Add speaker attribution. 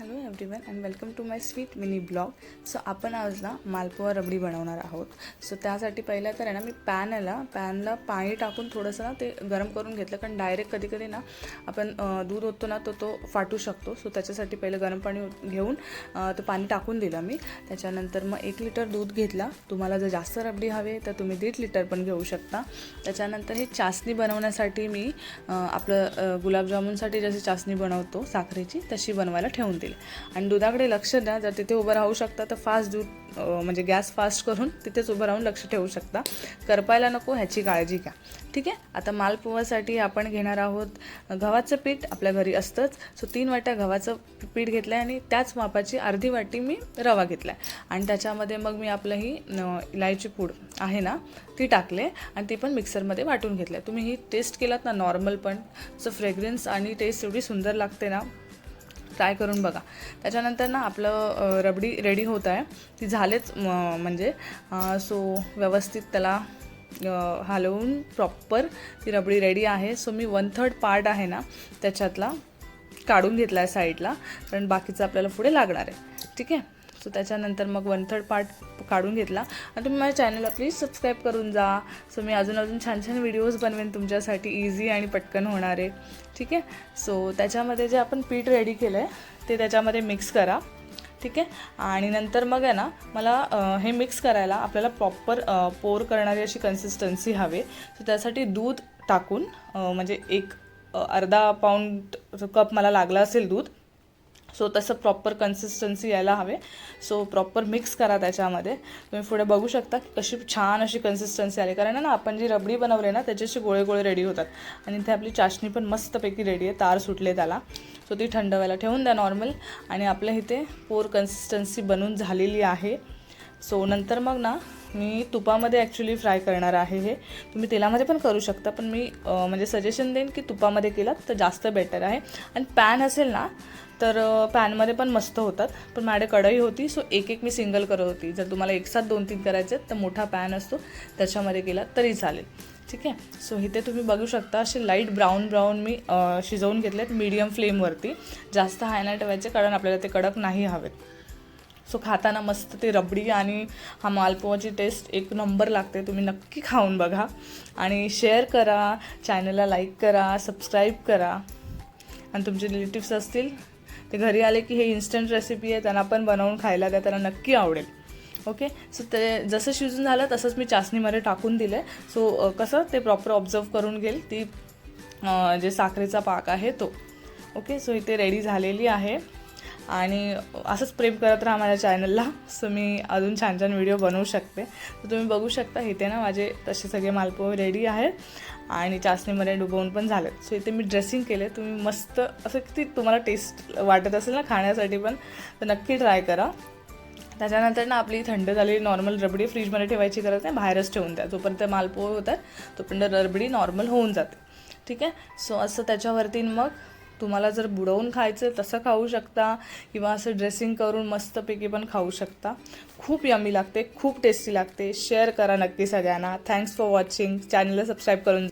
Speaker 1: Hello everyone and welcome to my sweet mini blog so आपण आज ना रबडी बनवणार आहोत. सो त्यासाठी पहिलं तर आहे ना मी पॅन आला पॅनला पाणी टाकून थोडंसं ना ते गरम करून घेतलं. कारण डायरेक्ट कधी कधी ना आपण दूध होतो ना तो तो फाटू शकतो. सो त्याच्यासाठी पहिलं गरम पाणी घेऊन तो पाणी टाकून दिलं मी. त्याच्यानंतर मग एक लिटर दूध घेतला. तुम्हाला जर जास्त रबडी हवे तर तुम्ही दीड लिटर पण घेऊ शकता. त्याच्यानंतर ही चासणी बनवण्यासाठी मी आपलं गुलाबजामुनसाठी जशी चासणी बनवतो साखरेची तशी बनवायला ठेवून दिली. आणि दुधाकडे लक्ष द्या जर तिथे उभं राहू शकता तर फास्ट दूध म्हणजे गॅस फास्ट करून तिथेच उभं राहून लक्ष ठेवू शकता. करपायला नको ह्याची काळजी घ्या. ठीक आहे? आता मालपोहासाठी आपण घेणार आहोत गव्हाचं पीठ आपल्या घरी असतंच. सो तीन वाट्या गव्हाचं पीठ घेतलं आहे आणि त्याच मापाची अर्धी वाटी मी रवा घेतला आहे आणि त्याच्यामध्ये मग मी आपलं ही इलायची पूड आहे ना ती टाकले आणि ती पण मिक्सरमध्ये वाटून घेतलं आहे तुम्ही ही टेस्ट केलात ना नॉर्मल पण. सो फ्रेग्रन्स आणि टेस्ट एवढी सुंदर लागते ना ट्राय करून बघा. त्याच्यानंतर ना आपलं रबडी रेडी होत आहे. ती झालेच म्हणजे सो व्यवस्थित त्याला हलवून प्रॉपर ती रबडी रेडी आहे. सो मी वन थर्ड पार्ट आहे ना त्याच्यातला काढून घेतला आहे साईडला कारण बाकीचं आपल्याला पुढे लागणार आहे. ठीक आहे? सो त्याच्यानंतर मग वन थर्ड पार्ट काढून घेतला. आणि तुम्ही माझ्या चॅनलला प्लीज सबस्क्राईब करून जा. सो मी अजून अजून छान छान व्हिडिओज बनवेन तुमच्यासाठी. इझी आणि पटकन होणारे. ठीक आहे? सो त्याच्यामध्ये जे आपण पीठ रेडी केलं आहे ते त्याच्यामध्ये मिक्स करा. ठीक आहे? आणि नंतर मग आहे ना मला हे मिक्स करायला आपल्याला प्रॉपर पोर करणारी अशी कन्सिस्टन्सी हवे. सो त्यासाठी दूध टाकून म्हणजे एक अर्धा पाऊंड कप मला लागला असेल दूध सो तसं प्रॉपर कन्सिस्टन्सी यायला हवे. सो प्रॉपर मिक्स करा त्याच्यामध्ये. तुम्ही पुढे बघू शकता की कशी छान अशी कन्सिस्टन्सी आली. कारण ना आपण जी रबडी बनवली ना त्याच्याशी गोळे गोळे रेडी होतात. आणि इथे आपली चाशणी पण मस्तपैकी रेडी आहे. तार सुटले त्याला. सो ती थंड व्हायला ठेवून द्या नॉर्मल आणि आपल्या इथे पोर कन्सिस्टन्सी बनून झालेली आहे. सो नंतर मग ना मी तुपामध्ये ॲक्च्युली फ्राय करणार आहे हे. तुम्ही तेलामध्ये पण करू शकता पण मी म्हणजे सजेशन देईन की तुपामध्ये केलात तर जास्त बेटर आहे. आणि पॅन असेल ना तर पॅनमध्ये पण मस्त होतात पण माझ्याकडे कढई होती सो एक एक मी सिंगल करत होती. जर तुम्हाला एक साथ दोन तीन करायचे आहेत तर मोठा पॅन असतो त्याच्यामध्ये केला तरी चालेल. ठीक आहे? सो इथे तुम्ही बघू शकता असे लाइट ब्राऊन ब्राऊन मी शिजवून शिजवून घेतलेत मीडियम फ्लेमवरती जास्त हाय नाही ठेवायचे कारण आपल्याला ते कडक नाही हवेत. सो खाताना मस्त ते रबडी आणि हा मालपोवाची टेस्ट एक नंबर लागते. तुम्ही नक्की खाऊन बघा. आणि शेअर करा चॅनलला लाईक करा सबस्क्राईब करा. आणि तुमचे रिलेटिव्स असतील ते घरी आले की हे इन्स्टंट रेसिपी आहे त्यांना पण बनवून खायला द्या त्यांना नक्की आवडेल. ओके सो ते जसं शिजून झालं तसंच मी चाचणीमध्ये टाकून दिलं आहे सो कसं ते प्रॉपर ऑब्झर्व करून घेईल. ती जे साखरेचा पाक आहे तो. ओके सो इथे रेडी झालेली आहे. आणि असंच प्रेम करत राहा माझ्या चॅनलला सो मी अजून छान छान व्हिडिओ बनवू शकते. तर तुम्ही बघू शकता इथे ना माझे तसे सगळे मालपोहे रेडी आहेत. आणि चाचणीमध्ये डुबवून पण झालेत. सो इथे मी ड्रेसिंग केले तुम्ही मस्त असं किती तुम्हाला टेस्ट वाटत असेल ना खाण्यासाठी पण तर नक्की ट्राय करा. त्याच्यानंतर ना आपली थंड झालेली नॉर्मल रबडी फ्रीजमध्ये ठेवायची गरज नाही. बाहेरच ठेवून द्या. जोपर्यंत मालपोहे होतात तोपर्यंत रबडी नॉर्मल होऊन जाते. ठीक आहे? सो असं त्याच्यावरती मग तुम्हाला जर बुडवून खायचं तसं खाऊ शकता किंवा असं ड्रेसिंग करून मस्तपैकी पण खाऊ शकता. खूप यमी लागते खूप टेस्टी लागते. शेअर करा नक्की सगळ्यांना. थँक्स फॉर वॉचिंग चॅनलला सबस्क्राईब करून